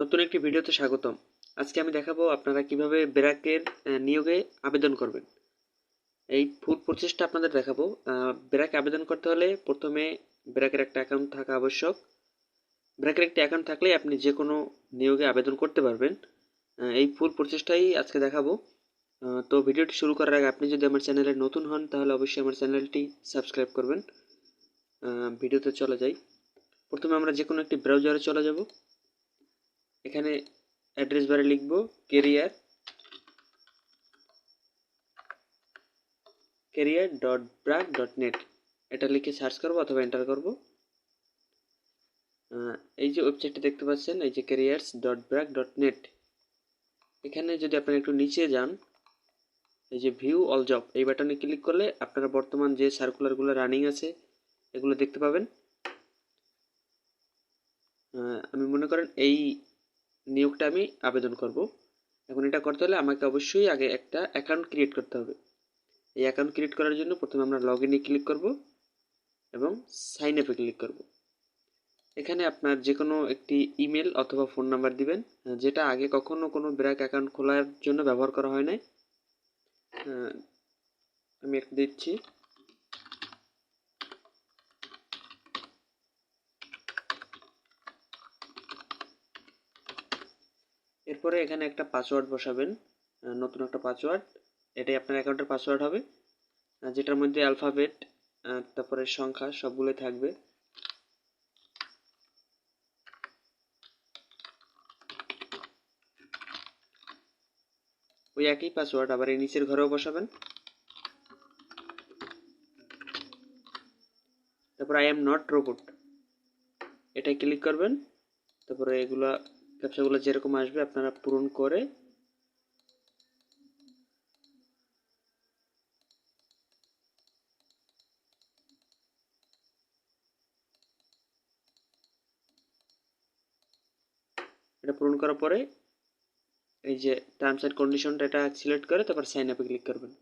নতুন একটি ভিডিওতে স্বাগতম। আজকে আমি দেখাবো আপনারা কীভাবে ব্র্যাকের নিয়োগে আবেদন করবেন। এই ফুল প্রচেষ্টা আপনাদের দেখাবো। ব্র্যাক আবেদন করতে হলে প্রথমে ব্র্যাকের একটা অ্যাকাউন্ট থাকা আবশ্যক। ব্র্যাকের একটি অ্যাকাউন্ট থাকলে আপনি যে কোনো নিয়োগে আবেদন করতে পারবেন। এই ফুল প্রচেষ্টাই আজকে দেখাবো। তো ভিডিওটি শুরু করার আগে আপনি যদি আমার চ্যানেলে নতুন হন, তাহলে অবশ্যই আমার চ্যানেলটি সাবস্ক্রাইব করবেন। ভিডিওতে চলে যাই। প্রথমে আমরা যে কোনো একটি ব্রাউজারে চলে যাব। এখানে অ্যাড্রেস বারে লিখব career career dot BRAC dot net এটা লিখে সার্চ করব অথবা এন্টার করব। এই যে ওয়েবসাইটটি দেখতে পাচ্ছেন, এই যে careers dot BRAC dot net এখানে যদি আপনারা একটু নিচে যান, এই যে ভিউ অল জব এই বাটনে ক্লিক করলে আপনারা বর্তমান যে সার্কুলারগুলো রানিং আছে, এগুলো দেখতে পাবেন। আমি মনে করেন এই নিয়োগটা আমি আবেদন করব। এখন এটা করতে হলে আমাকে অবশ্যই আগে একটা অ্যাকাউন্ট ক্রিয়েট করতে হবে। এই অ্যাকাউন্ট ক্রিয়েট করার জন্য প্রথমে আমরা লগ ইনে ক্লিক করব এবং সাইন আপে ক্লিক করব। এখানে আপনার যে কোনো একটি ইমেল অথবা ফোন নাম্বার দিবেন, যেটা আগে কখনো কোনো ব্র্যাক অ্যাকাউন্ট খোলার জন্য ব্যবহার করা হয় নাই। আমি একটা দিচ্ছি। এরপরে এখানে একটা পাসওয়ার্ড বসাবেন। নতুন একটা পাসওয়ার্ড এটাই আপনার অ্যাকাউন্টের পাসওয়ার্ড হবে। যেটার মধ্যে অ্যালফাবেট তারপরে সংখ্যা সবগুলোই থাকবে। ওই একই পাসওয়ার্ড আবার এই নিচের ঘরেও বসাবেন। তারপর আই এম নট রোবট এটাই ক্লিক করবেন। তারপরে এগুলা ক্যাপচাগুলো যেরকম আসবে, আপনারা পূরণ করে এটা পূরণ করার পরে এই যে টার্মস অ্যান্ড কন্ডিশনটা এটা সিলেক্ট করে তারপর সাইন আপে ক্লিক করবেন।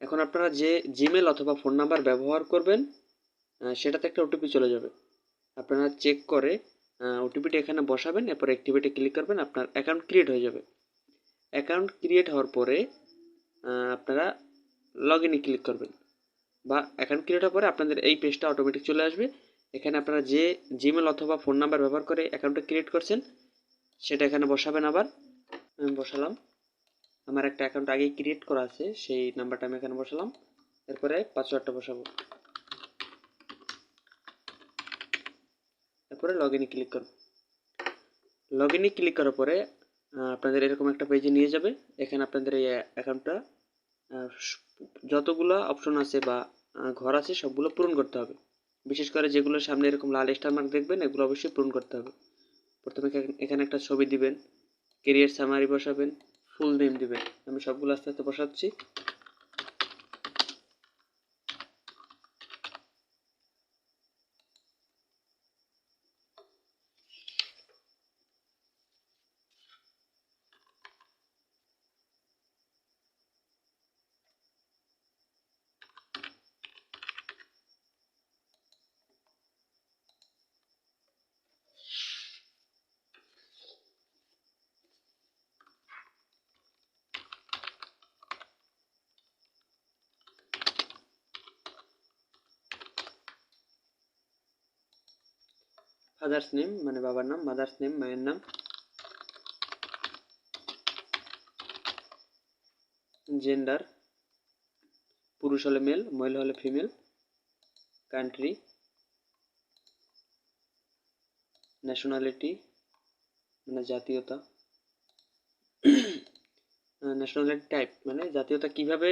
এখন আপনারা যে জিমেল অথবা ফোন নাম্বার ব্যবহার করবেন সেটাতে একটা ওটিপি চলে যাবে। আপনারা চেক করে ওটিপিটা এখানে বসাবেন, এরপর অ্যাক্টিভেটে ক্লিক করবেন, আপনার অ্যাকাউন্ট ক্রিয়েট হয়ে যাবে। অ্যাকাউন্ট ক্রিয়েট হওয়ার পরে আপনারা লগ ইনে ক্লিক করবেন। বা অ্যাকাউন্ট ক্রিয়েট হওয়ার পরে আপনাদের এই পেজটা অটোমেটিক চলে আসবে। এখানে আপনারা যে জিমেল অথবা ফোন নাম্বার ব্যবহার করে অ্যাকাউন্টটা ক্রিয়েট করছেন, সেটা এখানে বসাবেন আবার। আমি বসালাম। আমার একটা অ্যাকাউন্ট আগেই ক্রিয়েট করা আছে, সেই নাম্বারটা আমি এখানে বসালাম। এরপরে পাসওয়ার্ডটা বসাবো। তারপরে লগ ইনে ক্লিক করুন লগ ইনে ক্লিক করার পরে আপনাদের এরকম একটা পেজে নিয়ে যাবে। এখানে আপনাদের এই অ্যাকাউন্টটা যতগুলো অপশন আছে বা ঘর আছে, সবগুলো পূরণ করতে হবে। বিশেষ করে যেগুলো সামনে এরকম লাল স্টার মার্ক দেখবেন, এগুলো অবশ্যই পূরণ করতে হবে। প্রথমে এখানে- এখানে একটা ছবি দিবেন। কেরিয়ার সামারি বসাবেন ফুল নেম দিবেন। আমি সবগুলো আস্তে আস্তে বসাচ্ছি। ফাদার্স নেম মানে বাবার নাম মাদার্স নেম মায়ের নাম। জেন্ডার পুরুষ হলে মেল মহিলা হলে ফিমেল কান্ট্রি ন্যাশনালিটি মানে জাতীয়তা। ন্যাশনালিটি টাইপ মানে জাতীয়তা কীভাবে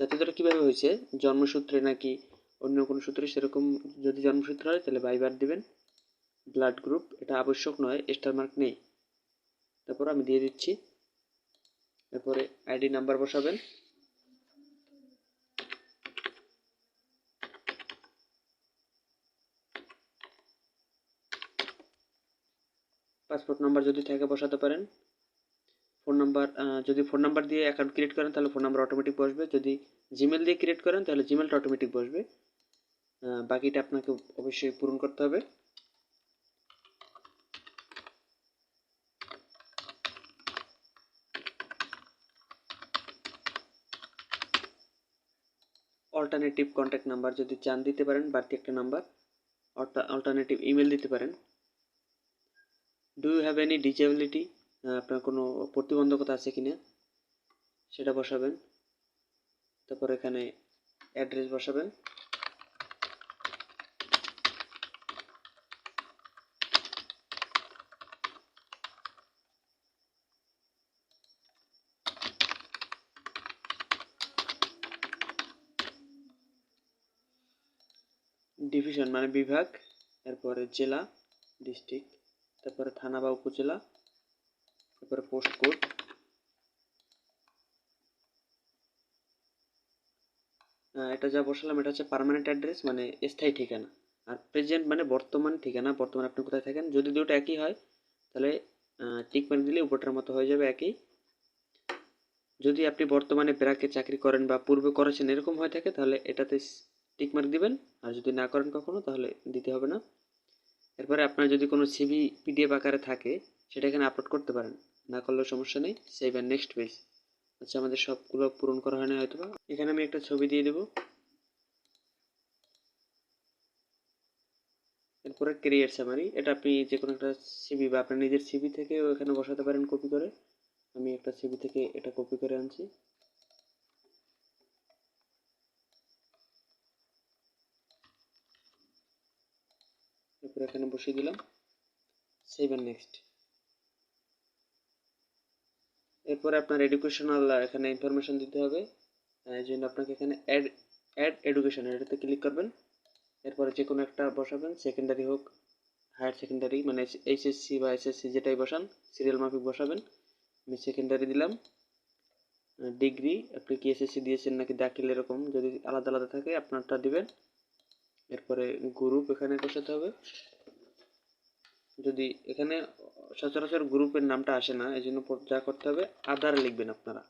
জাতীয়তাটা কীভাবে হয়েছে? জন্মসূত্রে নাকি অন্য কোনো সূত্রে সেরকম যদি জন্মসূত্রে হয়, তাহলে বাইবার দিবেন। ব্লাড গ্রুপ এটা আবশ্যক নয় স্টার মার্ক নেই। তারপর আমি দিয়ে দিচ্ছি। তারপরে আইডি নাম্বার বসাবেন। পাসপোর্ট নাম্বার যদি থাকে বসাতে পারেন। ফোন নাম্বার যদি ফোন নাম্বার দিয়ে অ্যাকাউন্ট ক্রিয়েট করেন, তাহলে ফোন নাম্বার অটোমেটিক বসবে। যদি জিমেল দিয়ে ক্রিয়েট করেন, তাহলে জিমেলটা অটোমেটিক বসবে। বাকিটা আপনাকে অবশ্যই পূরণ করতে হবে। অল্টারনেটিভ কন্ট্যাক্ট নাম্বার যদি চান দিতে পারেন, বাড়তি একটা নাম্বার অল্টারনেটিভ ইমেল দিতে পারেন। Do you have any disability আপনার কোনো প্রতিবন্ধকতা আছে কি না সেটা বসাবেন। তারপর এখানে অ্যাড্রেস বসাবেন। ডিভিশন মানে বিভাগ এরপরে জেলা ডিস্ট্রিক্ট তারপরে থানা বা উপজেলা, তারপরে পোস্ট কোড এটা যা বসালাম, এটা হচ্ছে পার্মানেন্ট অ্যাড্রেস মানে স্থায়ী ঠিকানা। আর প্রেজেন্ট মানে বর্তমান ঠিকানা, বর্তমানে আপনি কোথায় থাকেন? যদি দুটো একই হয়, তাহলে টিক মার্ক দিলে উপরটার মতো হয়ে যাবে একই। যদি আপনি বর্তমানে ব্র্যাকে চাকরি করেন বা পূর্বে করেছেন, এরকম হয়ে থাকে, তাহলে এটাতে টিক মার্ক দিবেন। আর যদি না করেন কখনো, তাহলে দিতে হবে না। এরপরে আপনার যদি কোনো সিভি পিডিএফ আকারে থাকে, সেটা এখানে আপলোড করতে পারেন। না করলেও সমস্যা নেই। সেভ অ্যান্ড নেক্সট পেজ আচ্ছা আমাদের সবগুলো পূরণ করা হয় না হয়তো এখানে আমি একটা ছবি দিয়ে দেবো। এরপরে ক্যারিয়ার সামারি এটা আপনি যে কোনো একটা সিভি বা আপনার নিজের সিভি থেকেও এখানে বসাতে পারেন কপি করে। আমি একটা সিভি থেকে এটা কপি করে আনছি। এরপর এখানে বসিয়ে দিলাম। সেভ অ্যান্ড নেক্সট এরপরে আপনার এডুকেশনাল এখানে ইনফরমেশন দিতে হবে। এই জন্য আপনাকে এখানে অ্যাড অ্যাড এডুকেশন এটাতে ক্লিক করবেন। এরপরে যে কোনো একটা বসাবেন সেকেন্ডারি হোক হায়ার সেকেন্ডারি মানে এইচএসসি বা এসএসসি যেটাই বসান সিরিয়াল মাফিক বসাবেন। আমি সেকেন্ডারি দিলাম। ডিগ্রি আপনি কি এসএসসি দিয়েছেন নাকি দাখিল এরকম যদি আলাদা আলাদা থাকে, আপনারটা দিবেন। এরপরে গ্রুপ এখানে বসাতে হবে। যদি এখানে সচরাচর গ্রুপের নামটা আসে না এই জন্য যা করতে হবে আধার লিখবেন আপনারা।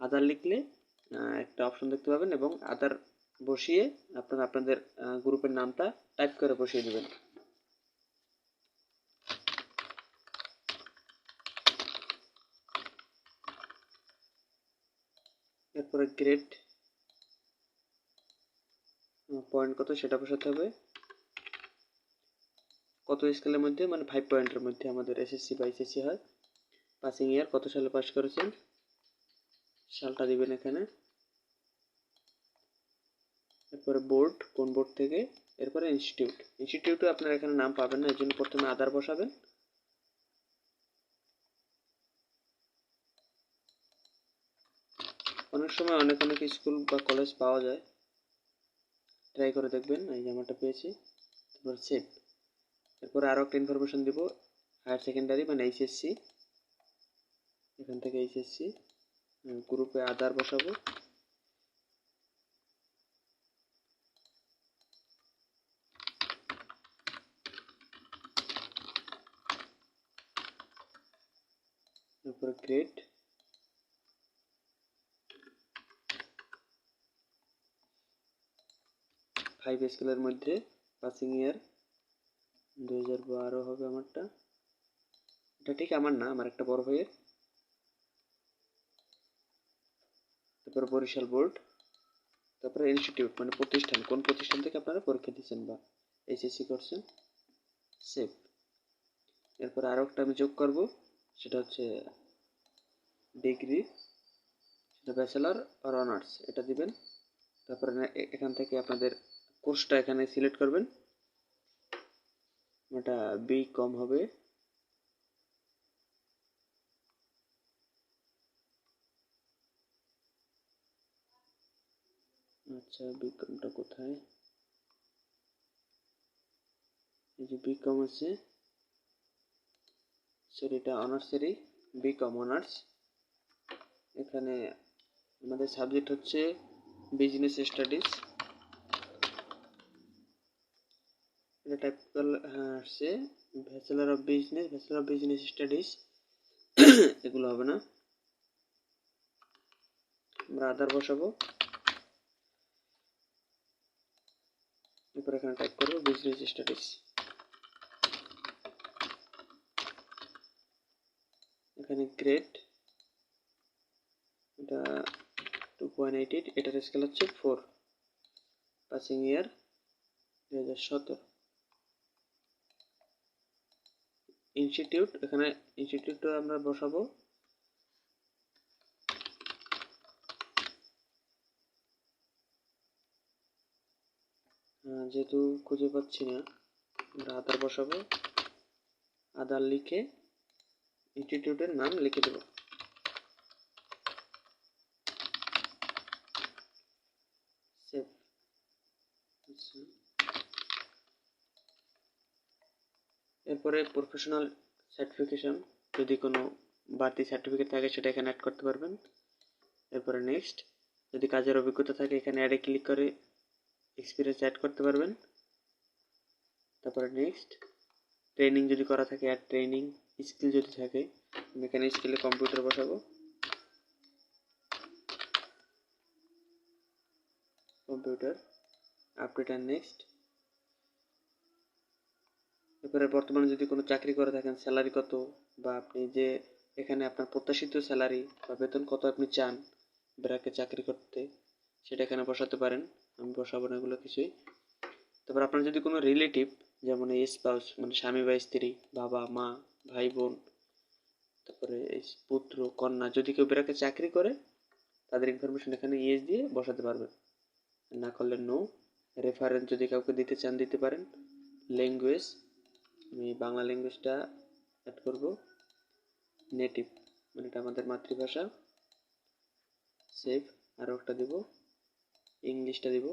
আধার লিখলে একটা অপশন দেখতে পাবেন এবং আধার বসিয়ে আপনারা আপনাদের গ্রুপের নামটা টাইপ করে বসিয়ে দেবেন। এরপরে গ্রেড পয়েন্ট কত সেটা বসাতে হবে। কত স্কেলের মধ্যে? মানে ফাইভ পয়েন্টের মধ্যে আমাদের এসএসসি বা এসএসসি হয়। পাসিং ইয়ার কত সালে পাস করেছেন? সালটা দিবেন এখানে। এরপরে বোর্ড কোন বোর্ড থেকে? এরপরে ইনস্টিটিউট ইনস্টিটিউটে আপনার এখানে নাম পাবেন না এই জন্য প্রথমে আধার বসাবেন। অনেক সময় অনেক অনেক স্কুল বা কলেজ পাওয়া যায়। ট্রাই করে দেখবেন, এই আমারটা পেয়েছি। তারপর সেভ এরপরে আরও একটা ইনফরমেশন দিব হায়ার সেকেন্ডারি মানে এইচএসসি এখান থেকে এইচএসসি গ্রুপে আধার বসাবো। এরপরে গ্রেড ফাইভ স্কেলের মধ্যে পাসিং ইয়ার দু হাজার বারো হবে আমারটা। এটা ঠিক আমার না, আমার একটা বড় ভাইয়ের। তারপরে বরিশাল বোর্ড, তারপরে ইনস্টিটিউট মানে প্রতিষ্ঠান, কোন প্রতিষ্ঠান থেকে আপনারা পরীক্ষা দিচ্ছেন বা এইচএসসি করছেন? সেভ এরপর আরও একটা আমি যোগ করব, সেটা হচ্ছে ডিগ্রি, সেটা ব্যাচেলার আর অনার্স এটা দিবেন। তারপরে এখান থেকে আপনাদের কোর্সটা এখানে সিলেক্ট করবেন। এটা বি কম হবে। আচ্ছা বিকমটা কোথায়? এই যে বিকম আছে। সরি এটা অনার্সেরই বিকম অনার্স এখানে আমাদের সাবজেক্ট হচ্ছে বিজনেস স্টাডিজ এটা টাইপ করলে আসছে। Bachelor of business bachelor of business studies এগুলো হবে না। আমরা আধার বসাবো। এরপর এখানে টাইপ করব বিজনেস স্টাডিজ এখানে গ্রেড এটা একটু পয়েন্ট এইট এইট এটার স্কেল হচ্ছে ফোর পাসিং ইয়ার দুই হাজার সতেরো। ইনস্টিটিউট এখানে ইনস্টিটিউটটা আমরা বসাবো। যেহেতু খুঁজে পাচ্ছি না, আমরা আধার বসাবো। আধার লিখে ইনস্টিটিউটের নাম লিখে দেবো। সেভ আচ্ছা এরপরে প্রফেশনাল সার্টিফিকেশন যদি কোনো বাড়তি সার্টিফিকেট থাকে সেটা এখানে অ্যাড করতে পারবেন। এরপরে নেক্সট যদি কাজের অভিজ্ঞতা থাকে এখানে অ্যাডে ক্লিক করে এক্সপিরিয়েন্স অ্যাড করতে পারবেন। তারপরে নেক্সট ট্রেনিং যদি করা থাকে অ্যাড ট্রেনিং স্কিল যদি থাকে, আমি এখানে স্কিলে কম্পিউটার বসাবো। কম্পিউটার আপডেট অ্যান্ড নেক্সট এরপরে বর্তমানে যদি কোনো চাকরি করে থাকেন স্যালারি কত? বা আপনি যে এখানে আপনার প্রত্যাশিত স্যালারি বা বেতন কত আপনি চান ব্র্যাকে চাকরি করতে, সেটা এখানে বসাতে পারেন। আমি বসাবো না এগুলো কিছুই। তারপর আপনার যদি কোনো রিলেটিভ যেমন এই স্পাউস মানে স্বামী বা স্ত্রী, বাবা, মা, ভাই, বোন, তারপরে এই পুত্র, কন্যা, যদি কেউ ব্র্যাকে চাকরি করে, তাদের ইনফরমেশন এখানে ইয়েস দিয়ে বসাতে পারবেন। না করলে নো রেফারেন্স যদি কাউকে দিতে চান, দিতে পারেন। ল্যাঙ্গুয়েজ আমি বাংলা ল্যাঙ্গুয়েজটা অ্যাড করব। নেটিভ মানে এটা আমাদের মাতৃভাষা। সেভ আরও একটা দেব। ইংলিশটা দেব।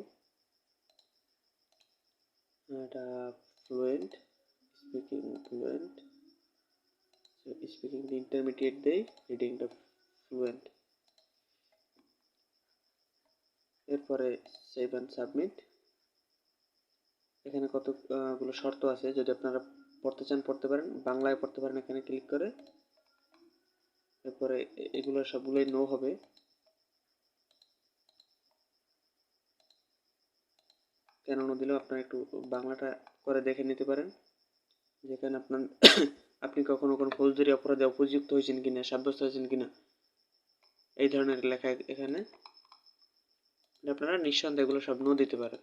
এটা fluent speaking fluent speaking intermediate দেই রিডিংটা ফ্লুয়েন্ট এরপরে সেভ অ্যান্ড সাবমিট এখানে কতগুলো শর্ত আছে, যদি আপনারা পড়তে চান, পড়তে পারেন। বাংলায় পড়তে পারেন এখানে ক্লিক করে। এরপরে এগুলো সবগুলোই নো হবে। কেন নো দিলেও আপনারা একটু বাংলাটা করে দেখে নিতে পারেন। যেখানে আপনার আপনি কখনো কোনো ফৌজদারি অপরাধে উপযুক্ত হয়েছেন কিনা, সাব্যস্ত হয়েছেন কিনা, এই ধরনের লেখা এখানে। আপনারা নিঃসন্দেহে এগুলো সব নো দিতে পারেন।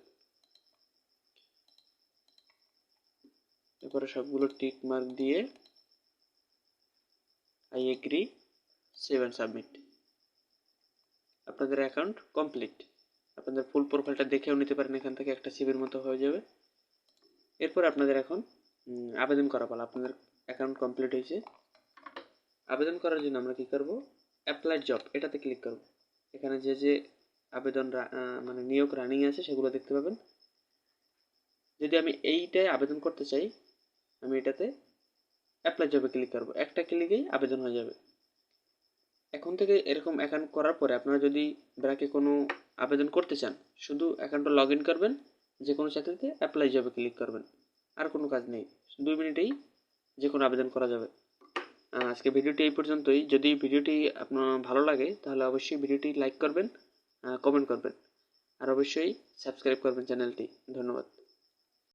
এরপরে সবগুলো টিক মার্ক দিয়ে I agree save and submit আপনাদের অ্যাকাউন্ট কমপ্লিট আপনাদের ফুল প্রোফাইলটা দেখেও নিতে পারেন, এখান থেকে একটা সিভির মতো হয়ে যাবে। এরপর আপনাদের এখন আবেদন করা পালা আপনাদের অ্যাকাউন্ট কমপ্লিট হয়েছে। আবেদন করার জন্য আমরা কী করব? অ্যাপ্লাই জব এটাতে ক্লিক করব। এখানে যে যে আবেদন মানে নিয়োগ রানিং আছে, সেগুলো দেখতে পাবেন। যদি আমি এইটায় আবেদন করতে চাই আমি এটাতে অ্যাপ্লাই জবে ক্লিক করব। একটা ক্লিকেই আবেদন হয়ে যাবে। এখন থেকে এরকম অ্যাকাউন্ট করার পরে আপনারা যদি ব্র্যাকে কোনো আবেদন করতে চান, শুধু অ্যাকাউন্টটা লগ ইন করবেন যে কোনো চাকরিতে অ্যাপ্লাই জবে ক্লিক করবেন। আর কোনো কাজ নেই। দুই মিনিটেই যে কোনো আবেদন করা যাবে। আজকে ভিডিওটি এই পর্যন্তই। যদি ভিডিওটি আপনার ভালো লাগে, তাহলে অবশ্যই ভিডিওটি লাইক করবেন কমেন্ট করবেন। আর অবশ্যই সাবস্ক্রাইব করবেন চ্যানেলটি ধন্যবাদ।